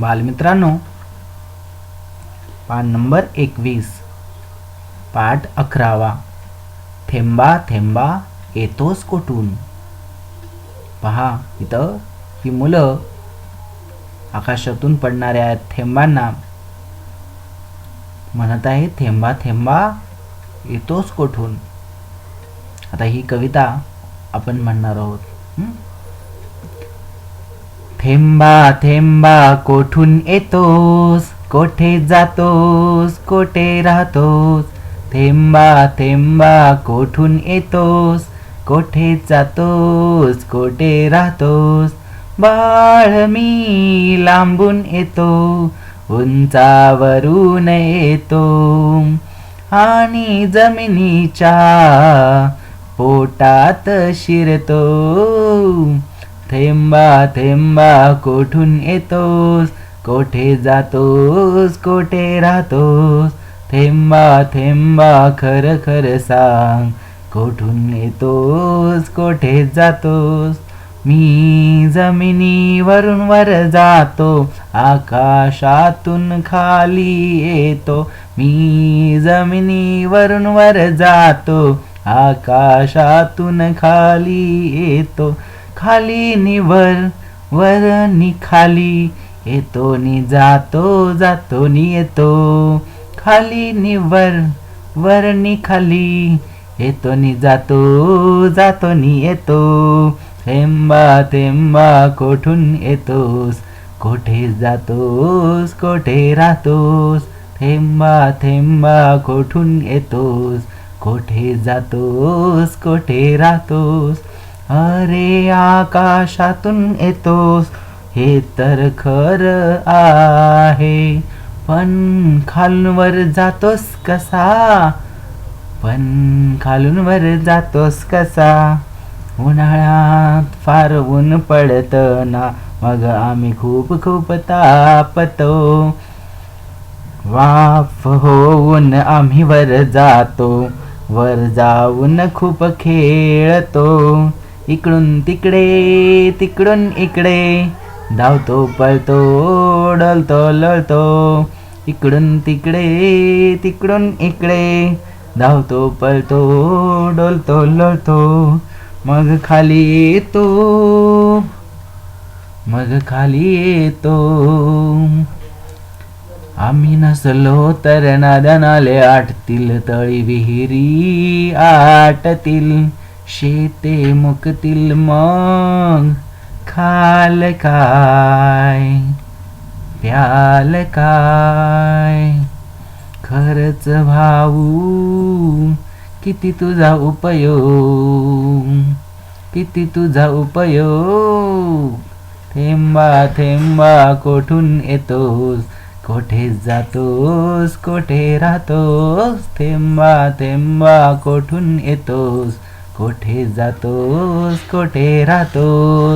बालमित्रांनो पान नंबर एकवीस पाठ अकरावा. थेंबा थेंबा येतोस कोठून? पहा इथं ही मुलं आकाशातून पडणाऱ्या थेंबांना म्हणत आहे थेंबा थेंबा येतोस कोठून? आता ही कविता आपण म्हणणार आहोत. हम्म थेंबा थेंबा कोठून येतोस? कोठे जातोस? कोठे राहतोस? थेंबा थेंबा कोठून येतोस? कोठे जातोस? कोठे राहतोस? बाळ मी लांबून येतो उंचावरून येतो. आणि जमिनीच्या पोटात शिरतो. थेंबा थेंबा कोठून येतोस? कोठे जातोस? कोठे राहतोस? थेंबा थेंबा खर खर सांग. कोठून येतोस? कोठे जातोस? मी जमिनीवरून वर जातो. आकाशातून खाली येतो. मी जमिनीवरून वर जातो. आकाशातून खाली येतो. खाली निवर वर निखाली नि खाली. येतो नि जातो जातो नि येतो. खाली निवर वर वर नि खाली. येतो नि जातो जातो नि येतो. थेंबा थेंबा कोठून येतोस? कोठे जातोस? कोठे राहतोस? थेंबा थेंबा कोठून येतोस? कोठे जातोस? कोठे राहतोस? अरे आकाशातून येतोस हे तर खर आहे. पण खालूनवर जातोस कसा? पण खालून वर जातोस कसा? उन्हाळ्यात फार ऊन पडत ना मग आम्ही खूप खूप तापतो. वाफ होऊन आम्ही वर जातो वर जाऊन खूप खेळतो. इकडून तिकडे तिकडून इकडे. धावतो पळतो डलतो लळतो. इकडून तिकडे तिकडून इकडे. धावतो पळतो डोलतो लळतो. मग खाली येतो. मग खाली येतो. आम्ही नसलो तर नद्या आटतील तळी विहिरी आटतील. शेते मुकतील मग खाल काय? प्याल काय? खरच भाऊ किती तुझा उपयोग? किती तुझा उपयोग? थेंबा थेंबा कोठून येतोस? कोठे जातोस? कोठे राहतोस? थेंबा थेंबा कोठून येतोस? कोठे जातोस? कोठे राहतोस?